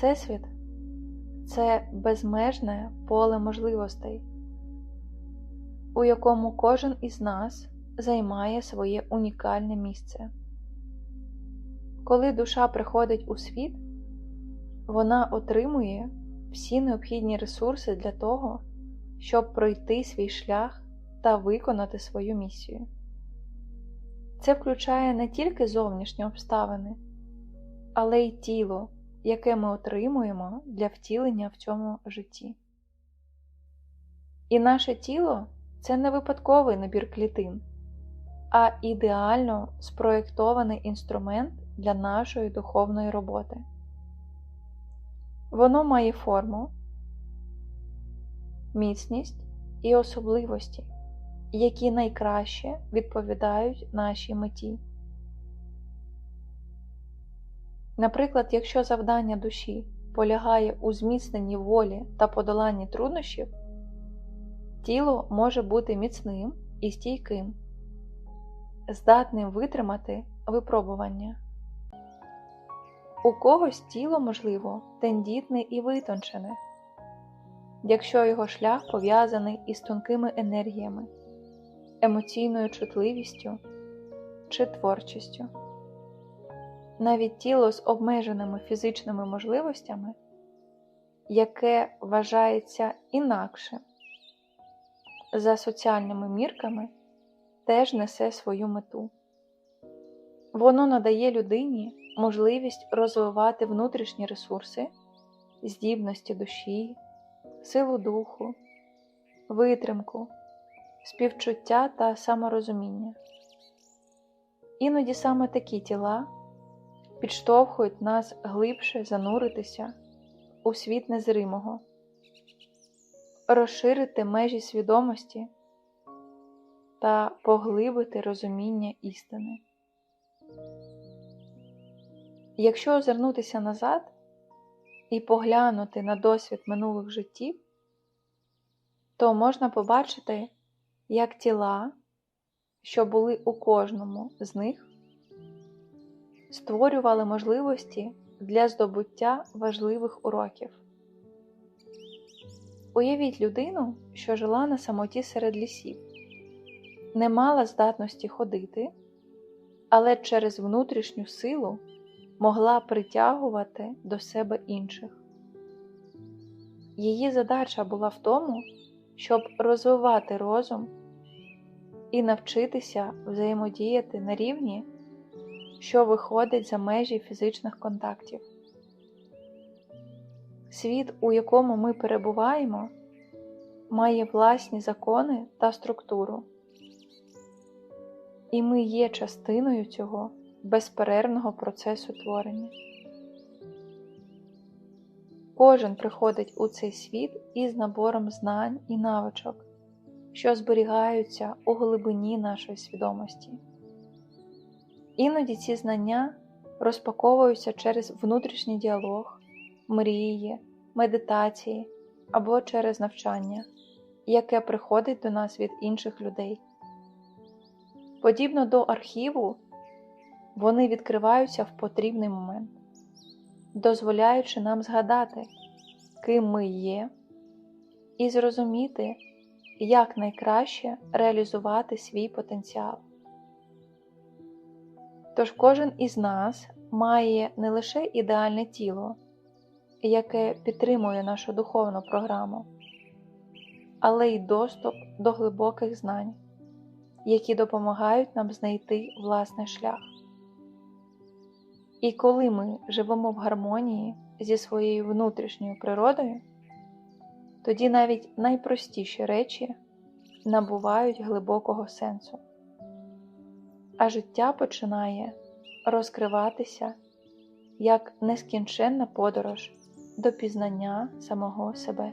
Всесвіт це безмежне поле можливостей, у якому кожен із нас займає своє унікальне місце. Коли душа приходить у світ, вона отримує всі необхідні ресурси для того, щоб пройти свій шлях та виконати свою місію. Це включає не тільки зовнішні обставини, але й тіло, яке ми отримуємо для втілення в цьому житті. І наше тіло це не випадковий набір клітин, а ідеально спроєктований інструмент для нашої духовної роботи. Воно має форму, міцність і особливості, які найкраще відповідають нашій меті. Наприклад, якщо завдання душі полягає у зміцненні волі та подоланні труднощів, тіло може бути міцним і стійким, здатним витримати випробування. У когось тіло, можливо, тендітне і витончене, якщо його шлях пов'язаний із тонкими енергіями, емоційною чутливістю чи творчістю. Навіть тіло з обмеженими фізичними можливостями, яке вважається інакшим, за соціальними мірками, теж несе свою мету. Воно надає людині можливість розвивати внутрішні ресурси, здібності душі, силу духу, витримку, співчуття та саморозуміння. Іноді саме такі тіла підштовхують нас глибше зануритися у світ незримого, розширити межі свідомості та поглибити розуміння істини. Якщо озирнутися назад і поглянути на досвід минулих життів, то можна побачити, як тіла, що були у кожному з них, створювали можливості для здобуття важливих уроків. Уявіть людину, що жила на самоті серед лісів, не мала здатності ходити, але через внутрішню силу могла притягувати до себе інших. Її задача була в тому, щоб розвивати розум і навчитися взаємодіяти на рівні, що виходить за межі фізичних контактів. Світ, у якому ми перебуваємо, має власні закони та структуру, і ми є частиною цього безперервного процесу творення. Кожен приходить у цей світ із набором знань і навичок, що зберігаються у глибині нашої свідомості. Іноді ці знання розпаковуються через внутрішній діалог, мрії, медитації або через навчання, яке приходить до нас від інших людей. Подібно до архіву, вони відкриваються в потрібний момент, дозволяючи нам згадати, ким ми є, і зрозуміти, як найкраще реалізувати свій потенціал. Тож кожен із нас має не лише ідеальне тіло, яке підтримує нашу духовну програму, але й доступ до глибоких знань, які допомагають нам знайти власний шлях. І коли ми живемо в гармонії зі своєю внутрішньою природою, тоді навіть найпростіші речі набувають глибокого сенсу, а життя починає розкриватися як нескінченна подорож до пізнання самого себе.